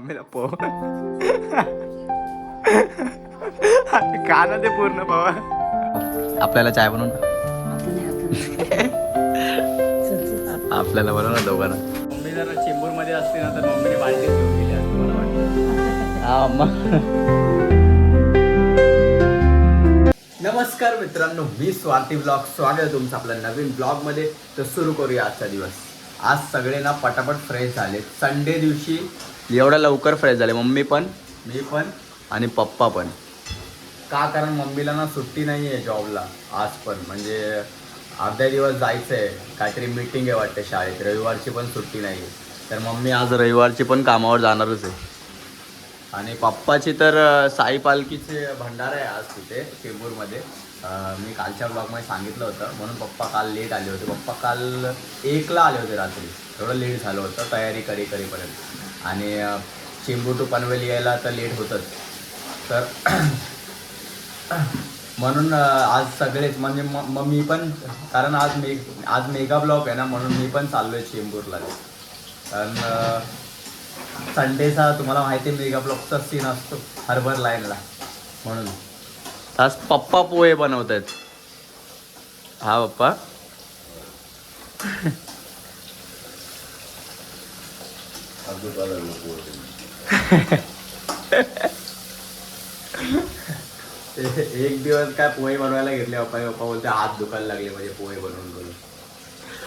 मम्मीला पो काना ते पूर्ण पावा आपल्याला चाय बनवून आपल्याला बनव ना दोघांना मम्मी जर चेंबूरमध्ये असते ना तर मम्मीने बाल्टी घेऊन गेली असते मला वाटतं. हा अम्मा नमस्कार मित्रांनो मी स्वाती ब्लॉग. स्वागत आहे तुमचं आपल्या नवीन ब्लॉगमध्ये तर सुरू करूया आजचा दिवस. आज सगळे ना पटापट फ्रेश झाले संडे दिवशी एवढ्या लवकर फ्रेश झाले. मम्मी पण? मी पण. आणि पप्पा पण. का? कारण मम्मीला ना सुट्टी नाही आहे जॉबला. आज पण. म्हणजे अर्ध्या दिवस जायचं आहे काहीतरी मीटिंग आहे वाटते शाळेत. रविवारची पण सुट्टी नाही आहे तर मम्मी आज रविवारची पण कामावर जाणारच आहे. आणि पप्पाची तर साई पालखीचे भंडारा आहे आज तिथे चेंबूरमध्ये. मी कालच्या ब्लॉगमध्ये सांगितलं होतं. म्हणून पप्पा काल लेट आले होते. पप्पा काल एकला आले होते रात्री. थोडं लेट झालं होतं. तयारी करी करीपर्यंत. आणि अ, चेंबूर टू पनवेल यायला तर लेट होतंच. तर म्हणून आज सगळेच म्हणजे मग मी पण कारण आज मे आज मेगा ब्लॉक आहे ना म्हणून मी पण चाललो आहे चेंबूरला. कारण संडेचा तुम्हाला माहिती आहे मेगा ब्लॉकचा सीन असतो हर्बर लाईनला. म्हणून. आज पप्पा पोहे बनवत आहेत हा पप्पा? एक दिवस काय पोहे बनवायला घेतले पप्पा पप्पा बोलते हात दुखायला लागले म्हणजे पोहे बनवून बनवून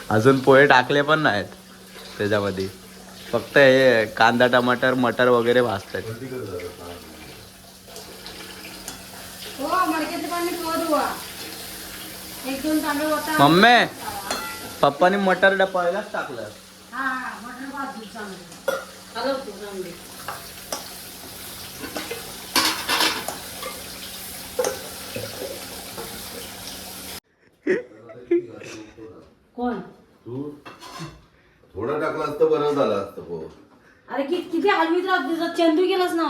अजून पोहे टाकले पण नाहीत त्याच्यामध्ये. फक्त हे कांदा टमाटर मटर वगैरे भाजतात. हो मम्मी पप्पानी मटर डा पहिलाच टाकलं. हा मटर भाजून चांगली हलवते चांगली कोण? तू? थोडं टाकलं असतं बरं झालं असतं हो अरे कि किती हलवीत राहते तुझा चेंदू गेलास ना.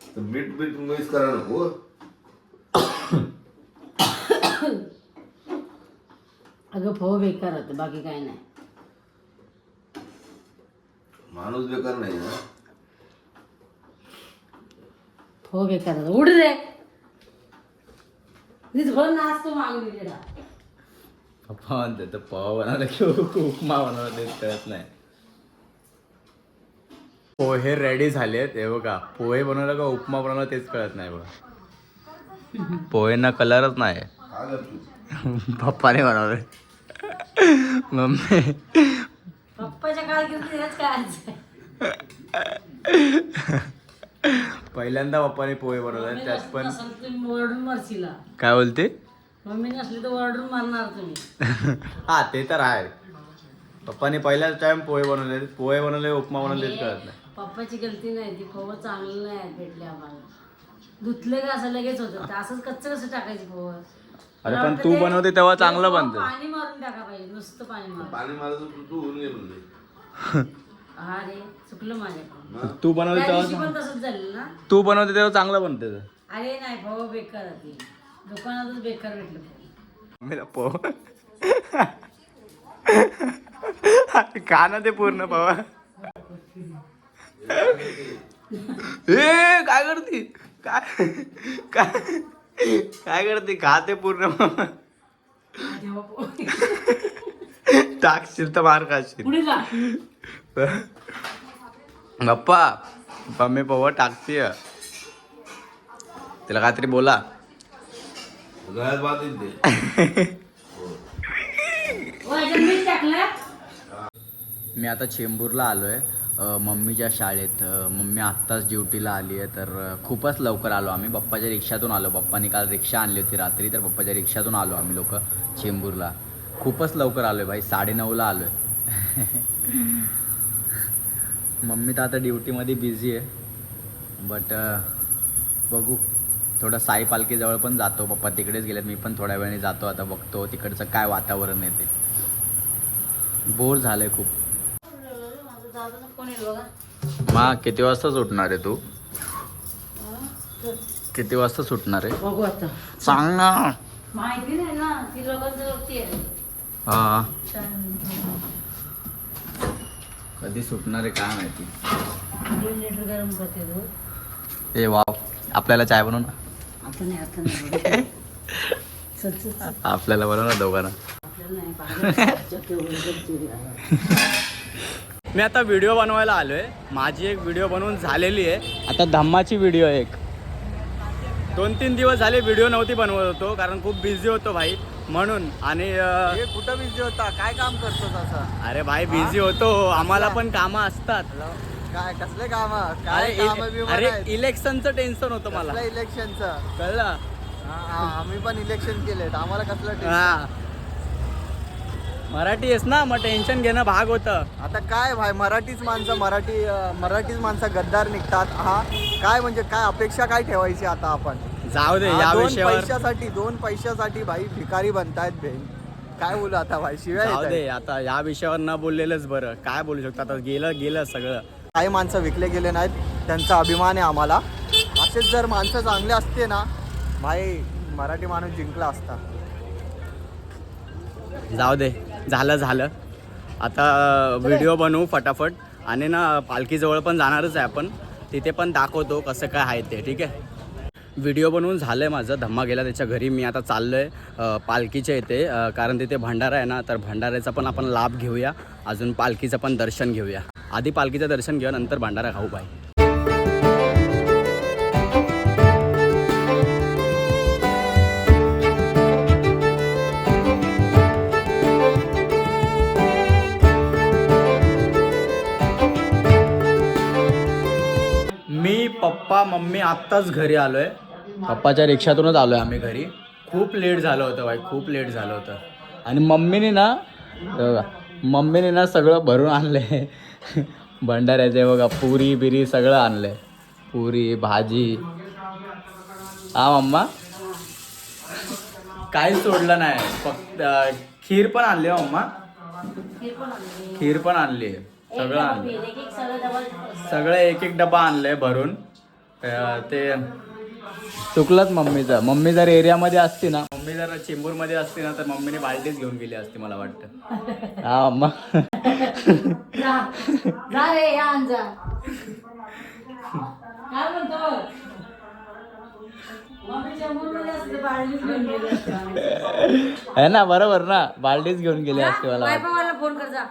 तर मीठ बीठ मिक्स करा नको. अगं फव बेकार होतं बाकी काही नाही. माणूस बेकार नाही ना? फव बेकार होतं. उड रे. भर मागणी तिला पप्पा म्हणते तर पाव बनवला की उपमा बनवला तेच कळत नाही. पोहे रेडी झालेत हे बघा. पोहे बनवलं का उपमा बनवला तेच कळत नाही बघा. पोहेंना कलरच नाही. का ग तू. पप्पाने बनवले मम्मी. पप्पाच्या काय पहिल्यांदा पप्पाने पोहे बनवले त्यात पण ओरडून मारशीला. काय बोलते? मम्मी नसली तर ओरडून मारणार तुम्ही. हा ते तर आहे. पप्पाने पहिल्याच टाइम पोहे बनवले पोहे बनवले उपमा बनवले कळत नाही. पप्पाची गलती नाही ती फवं चांगलं नाही भेटले आम्हाला. धुतले का असं लगेच होतं? असंच कच्चं कसं टाकायची फवं अरे पण तू बनवते तेव्हा चांगलं फवं बनतं. पाणी मारून टाका पाहिजे नुसतं पाणी मारून. पाणी तू तू होऊन गेलो हा रे चुकलं माझ्याकडून तू बनवते त्या दिवशी तेव्हा पण तसंच झालं ना. तू बनवते तेव्हा चांगलं बनते ते. अरे नाही फवं बेकार होती दुकानातच बेकार भेटलं पो काना ते पूर्ण पावा. ए काय करते? काय काय काय करते? खा ते पूर्ण. टाकशील तर मार खाशील. पुढे जा. बाप्पा मम्मी पवा टाकतीय. तिला काहीतरी बोला. मी आता चेंबूरला आलो आहे मम्मीच्या शाळेत मम्मी आत्ताच ड्युटीला आली आहे तर खूपच लवकर आलो आम्ही. पप्पाच्या रिक्षातून आलो. पप्पानी काल रिक्षा आणली होती रात्री तर पप्पाच्या रिक्षातून आलो आम्ही लोक चेंबूरला. खूपच लवकर आलो आहे भाई साडेनऊला आलो आहे मम्मी तर आता ड्युटीमध्ये बिझी आहे बट बघू. थोडं साई पालखीजवळ पण जातो. पप्पा तिकडेच गेलेत मी पण थोड्या वेळाने जातो. आता बघतो तिकडचं काय वातावरण आहे ते. बोर झालं आहे खूप माझं दादाचं कोण येईल बघा मा किती वाजता सुटणार आहे तू? किती वाजता सुटणार आहे? बघू आता. सांग ना. माहिती नाही ना ती लोकांचं हा. कधी सुटणार आहे काय माहिती? दोन लिटर गरम करते ए वाव. आपल्याला चाय बनव ना. आपल्याला बनव ना दोघांना आपल्याला नाही पाहिजे. केवढं करते. मी आता व्हिडिओ बनवायला आलोय. माझी एक व्हिडिओ बनवून झालेली आहे. आता धम्माची व्हिडिओ एक. दोन तीन दिवस झाले व्हिडिओ नव्हती बनवत होतो कारण खूप बिझी होतो भाई. म्हणून आणि अं, हे कुठं बिझी होता? काय काम करतो तसं अरे भाई बिझी होतो. आम्हाला पण कामं असतात. काय कसले काम? अरे काय काम इले- अरे इलेक्शनचं टेन्शन होतं मला. इलेक्शनचं? कळलं? आम्ही पण इलेक्शन केलेत. आम्हाला कसलं tension? हा मराठी आहेस ना मग टेन्शन घेणं भाग होतं. आता काय भाई मराठीच माणसं मराठी अं, मराठीच माणसं गद्दार निघतात. हा काय म्हणजे काय अपेक्षा काय ठेवायची आता आपण? जाऊ दे हा, या दोन विषयावर. पैशासाठी दोन पैशासाठी भाई भिकारी बनतायत बहीण काय बोलू आता भाई शिवाय जाऊ. दे आता या विषयावर न बोललेलंच बरं. काय बोलू शकतो आता गेलं गेलं सगळं. काही माणसं विकले गेले नाहीत त्यांचा अभिमान आहे आम्हाला. असेच जर माणसं चांगले असते ना भाई मराठी माणूस जिंकला असता. जाऊ दे. झालं झालं. आता व्हिडिओ बनवू फटाफट. आणि ना पालखीजवळ पण जाणारच आहे आपण. तिथे पण दाखवतो कसं काय आहे ते ठीक आहे? व्हिडिओ बनवून झालं आहे माझं. धम्मा गेला त्याच्या घरी. मी आता चाललो आहे पालखीच्या इथे. अ, कारण तिथे भंडारा आहे ना तर भंडाऱ्याचा पण आपण लाभ घेऊया. अजून पालखीचं पण दर्शन घेऊया. आधी पालखीचं दर्शन घेऊया नंतर भंडारा खाऊ बाई. पप्पा मम्मी आत्ताच घरी आलोय. पप्पाच्या रिक्षातूनच आलोय आम्ही घरी. खूप लेट झालं होतं बाई खूप लेट झालं होतं. आणि मम्मीने ना मम्मीने ना सगळं भरून आणले भंडाऱ्याचे बघा पुरी बिरी सगळं आणलंय. पुरी भाजी. हा मम्मा. काहीच सोडलं नाही. फक्त खीर पण आणली हो मम्मा. खीर पण आणली. सगळं आणलं सगळं एक एक डबा आणलंय भरून. ते चुकलंच मम्मीचं मम्मी जर एरियामध्ये असती ना मम्मी जर चेंबूरमध्ये असती ना तर मम्मीने बाल्टीच घेऊन गेली असती मला वाटतं. हा. आहे ना बरोबर ना. बाल्टीच घेऊन गेली असती मला फोन कर जा.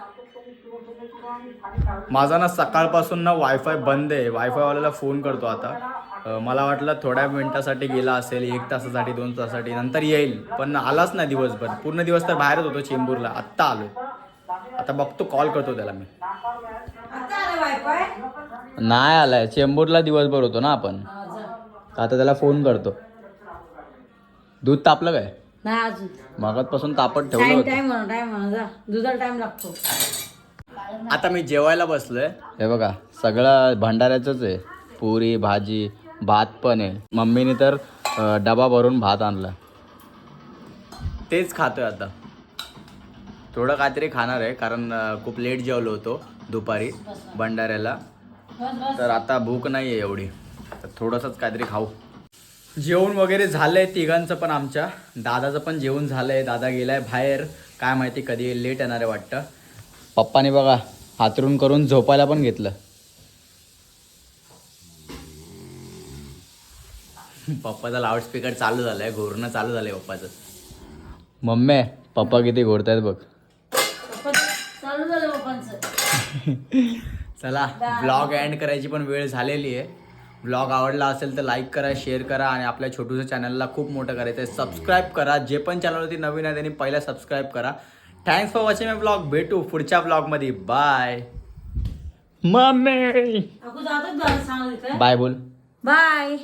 माझा ना सकाळपासून ना वायफाय बंद आहे. वायफायवाल्याला फोन करतो आता. मला वाटलं थोड्या मिनिटासाठी गेला असेल एक तासासाठी दोन तासासाठी नंतर येईल. पण आलाच नाही दिवसभर. पूर्ण दिवस तर बाहेरच होतो चेंबूरला. आत्ता आलो. आता बघतो कॉल करतो त्याला मी. नाही आलाय. चेंबूरला दिवसभर होतो ना आपण. आता त्याला फोन करतो. दूध तापलं काय? नाही अजून. मगातपासून तापत ठेवलं टाइम टाइम दुधाला टाइम लागतो. आता मी जेवायला बसलोय. हे बघा सगळं भंडाऱ्याच आहे. पुरी भाजी भात पण आहे. मम्मीने तर डबा भरून भात आणला. तेच खातोय आता. थोडं काहीतरी खाणार आहे कारण खूप लेट जेवलो होतो दुपारी भंडाऱ्याला. तर आता भूक नाही आहे एवढी. तर थोडंसंच काहीतरी खाऊ. जेवण वगैरे झालंय तिघांचं पण आमच्या. दादाचं पण जेवण झालंय. दादा गेलाय बाहेर. काय माहिती कधी लेट येणार आहे वाटतं. पप्पाने बघा हातरून करून झोपायला पण घेतलं. पप्पाचा लाऊडस्पीकर चालू झालाय घोरणं चालू झालंय पप्पाचं. मम्मी पप्पा किती घोरतायत बघ. पप्पा चालू झालं पप्पांचं. चला ब्लॉग एंड करायची पण वेळ झालेली आहे. ब्लॉग आवडला असेल तर लाईक करा शेअर करा आणि आपल्या छोटूच्या चॅनलला खूप मोठं करायचं आहे. सबस्क्राईब करा. जे पण चॅनलवरती नवीन आहे त्यांनी पहिला सबस्क्राईब करा. Thanks for watching my blog भेटू पुढच्या ब्लॉगमध्ये बाय मम्मी. बाय बोल. बाय